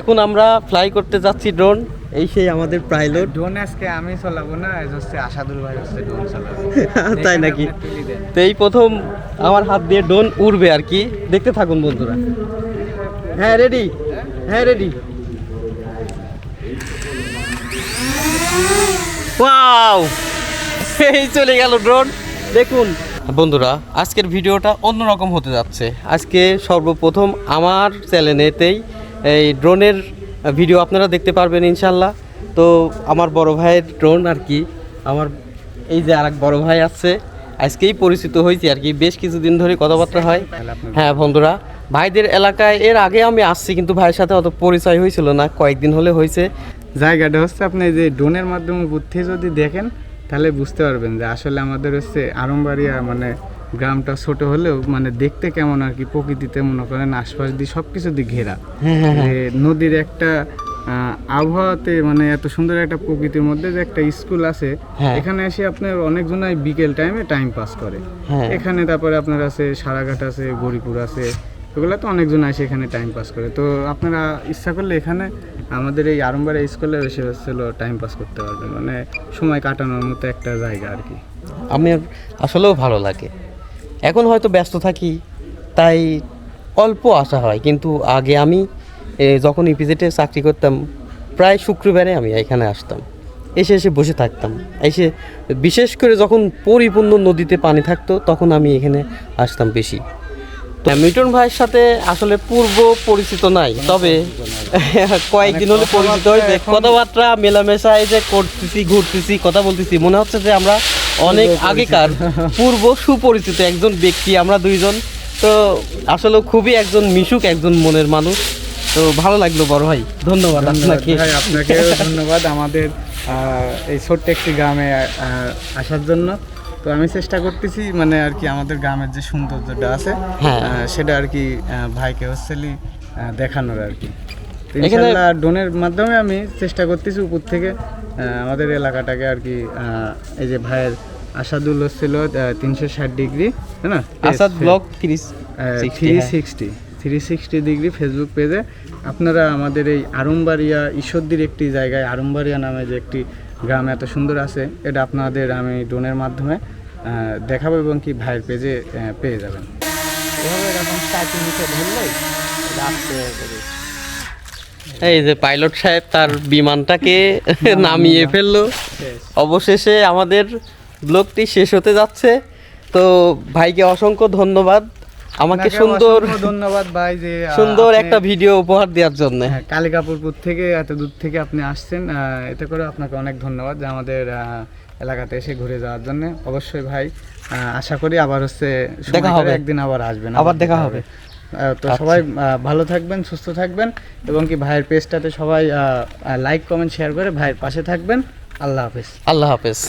এখন আমরা ফ্লাই করতে যাচ্ছি ড্রোন এই সেই আমাদের পাইলট ড্রোন আজকে আমি চালাবো না হচ্ছে আসাদুল ভাই হচ্ছে ড্রোন চালাবে। তাই নাকি? তো এই প্রথম আমার হাত দিয়ে ড্রোন উড়বে আর কি। দেখতে থাকুন বন্ধুরা। হ্যাঁ রেডি হ্যাঁ রেডি ওয়াও এই চলে গেল ড্রোন দেখুন। বন্ধুরা আজকের ভিডিওটা অন্যরকম হতে যাচ্ছে। আজকে সর্বপ্রথম আমার চ্যানেলেতেই এই ড্রোনের ভিডিও আপনারা দেখতে পারবেন ইনশাল্লাহ। তো আমার বড় ভাইয়ের ড্রোন আর কি আমার এই যে আরেক বড় ভাই আছে আজকেই পরিচিত হয়েছি আর কি বেশ কিছুদিন ধরে কথাবার্তা হয়। হ্যাঁ বন্ধুরা ভাইদের এলাকায় এর আগে আমি আসছি কিন্তু ভাইয়ের সাথে অত পরিচয় হয়েছিল না কয়েকদিন হলে হয়েছে। জায়গাটা হচ্ছে আপনি যে ড্রোনের মাধ্যমে বুদ্ধি যদি দেখেন তাহলে বুঝতে পারবেন যে আসলে আমাদের হচ্ছে আরমবাড়িয়া মানে গ্রামটা ছোট হলেও মানে দেখতে কেমন আর কি প্রকৃতিতে মনে করেন আশপাশ দিয়ে সব কিছু দিয়ে ঘেরা। নদীর একটা আবহাওয়াতে মানে এত সুন্দর একটা প্রকৃতির মধ্যে যে একটা স্কুল আছে হ্যাঁ। এখানে এসে আপনার অনেকজনাই বিকেল টাইমে টাইম পাস করে। হ্যাঁ। এখানে তারপরে আপনার আছে সারাঘাট আছে গরিপুর আছে এগুলো তো অনেকজন আসে এখানে টাইম পাস করে। তো আপনারা ইচ্ছা করলে এখানে আমাদের এই আরম্বারে স্কুলে এসে হচ্ছিল টাইম পাস করতে পারবেন। মানে সময় কাটানোর মতো একটা জায়গা আর কি। আমি আসলেও ভালো লাগে। এখন হয়তো ব্যস্ত থাকি তাই অল্প আসা হয়। কিন্তু আগে আমি যখন ইপিজেটে চাকরি করতাম প্রায় শুক্রবারে আমি এখানে আসতাম। এসে এসে বসে থাকতাম। এসে বিশেষ করে যখন পরিপূর্ণ নদীতে পানি থাকতো তখন আমি এখানে আসতাম বেশি। তো মিটন ভাইয়ের সাথে আসলে পূর্ব পরিচিত নাই তবে কয়েকদিন হলে পরিচিত হয়েছে। কথাবার্তা মেলামেশা এই যে করতেছি ঘুরতেছি কথা বলতেছি মনে হচ্ছে যে আমরা অনেক আগেকার পূর্ব সুপরিচিত একজন ব্যক্তি আমরা দুইজন। তো আসলে খুবই একজন মিশুক একজন মনের মানুষ। তো ভালো লাগল বড় ভাই ধন্যবাদ আপনাকে। ভাই আপনাকে ধন্যবাদ আমাদের আহ, এই ছোট্ট একটি গ্রামে আসার জন্য। তো আমি চেষ্টা করতেছি মানে আর কি আমাদের গ্রামের যে সৌন্দর্যটা আছে হ্যাঁ। সেটা আর কি ভাইকে হচ্ছেলি দেখানোর আর কি। ইনশাল্লাহ ড্রোনের মাধ্যমে আমি চেষ্টা করতেছি উপর থেকে আমাদের এলাকাটাকে আর কি এই যে ভাইয়ের আসাদুল হচ্ছিল তিনশো ষাট ডিগ্রি হ্যাঁ না? আসাদ ব্লগ তিরিশ three sixty three sixty degree Facebook পেজে আপনারা আমাদের এই আরমবাড়িয়া ঈশ্বরদীর একটি জায়গায় আরমবাড়িয়া নামে যে একটি গ্রাম এত সুন্দর আছে এটা আপনাদের আমি ড্রোনের মাধ্যমে দেখাবো এবং কি ভাইয়ের পেজে পেয়ে যাবেন। এই যে পাইলট সাহেব তার বিমানটাকে নামিয়ে ফেলল। অবশেষে আমাদের ব্লগটি শেষ হতে যাচ্ছে। তো ভাইকে অসংখ্য ধন্যবাদ। আমাকে সুন্দর ধন্যবাদ ভাই যে সুন্দর একটা ভিডিও উপহার দেওয়ার জন্য। হ্যাঁ, কালিকাপুরপুর থেকে এত দূর থেকে আপনি আসছেন এতে করে আপনাকে অনেক ধন্যবাদ যে আমাদের এলাকাতে এসে ঘুরে যাওয়ার জন্য। অবশ্যই ভাই আশা করি আবার হচ্ছে দেখা হবে। একদিন আবার আসবেন। আবার দেখা হবে। তো সবাই আহ, ভালো থাকবেন সুস্থ থাকবেন এবং কি ভাইয়ের পেজটাতে সবাই লাইক কমেন্ট শেয়ার করে ভাইয়ের পাশে থাকবেন। আল্লাহ হাফেজ। আল্লাহ হাফেজ।